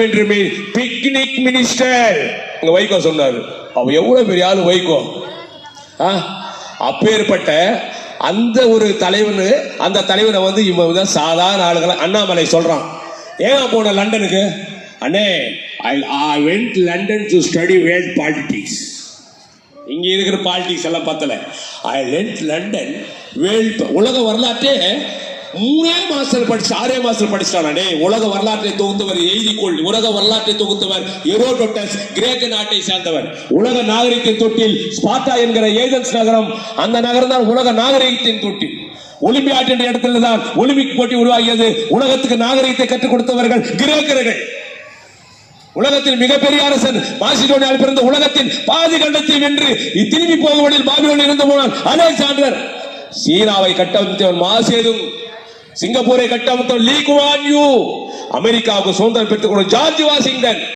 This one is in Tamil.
என்று பிக்னிக் மினிஸ்டர் இங்க வைகோ சொன்னாரு. அவ எவ்வளவு பெரிய ஆளு வைகோ? ஆ? அப்பேற்பட்ட அந்த ஒரு தலைவன் அந்த தலைவனை வந்து இவன் தான் சாதாரண ஆளுகளை அண்ணாமலை சொல்றான். ஏன் போன லண்டனுக்கு? அண்ணே I I went London to study world politics இங்க இருக்கிற பாலிடிக்ஸ் எல்லாம் பத்தல. ஐ வெண்ட் லண்டன் வேர்ல்ட் உலக வரலாற்றே மூணே மாசத்துல படிச்சு ஆறே மாசத்துல படிச்சிட்டானே? உலக வரலாற்றை தொகுத்தவர் எழுதிக்கொள் உலக வரலாற்றை தொகுத்தவர் எரோடோட்டஸ் கிரேக்க நாட்டை சேர்ந்தவர். உலக நாகரிகத்தின் தொட்டில் ஸ்பார்ட்டா என்கிற ஏதன்ஸ் நகரம் அந்த நகரம் தான் உலக நாகரிகத்தின் தொட்டில் ஒலிம்பியாட் என்ற இடத்துல தான் ஒலிம்பிக் போட்டி உருவாகியது. உலகத்துக்கு நாகரிகத்தை கற்றுக் கொடுத்தவர்கள் கிரேக்கர்கள். உலகத்தில் மிகப்பெரிய அரசன் மாசிடோனியால் பிறந்த உலகத்தின் பாதி கண்டத்தை வென்று திரும்பி போகும் வழியில் பாபிலோன் இருந்து போனான். அலெக்சாண்டர். சீனாவை கட்டமைத்தவன் மாசேதும் சிங்கப்பூரை கட்டமைத்த லீ குவான் யூ. அமெரிக்காவுக்கு சுதந்திரம் பெற்றுக் கொண்ட ஜார்ஜ் வாஷிங்டன்.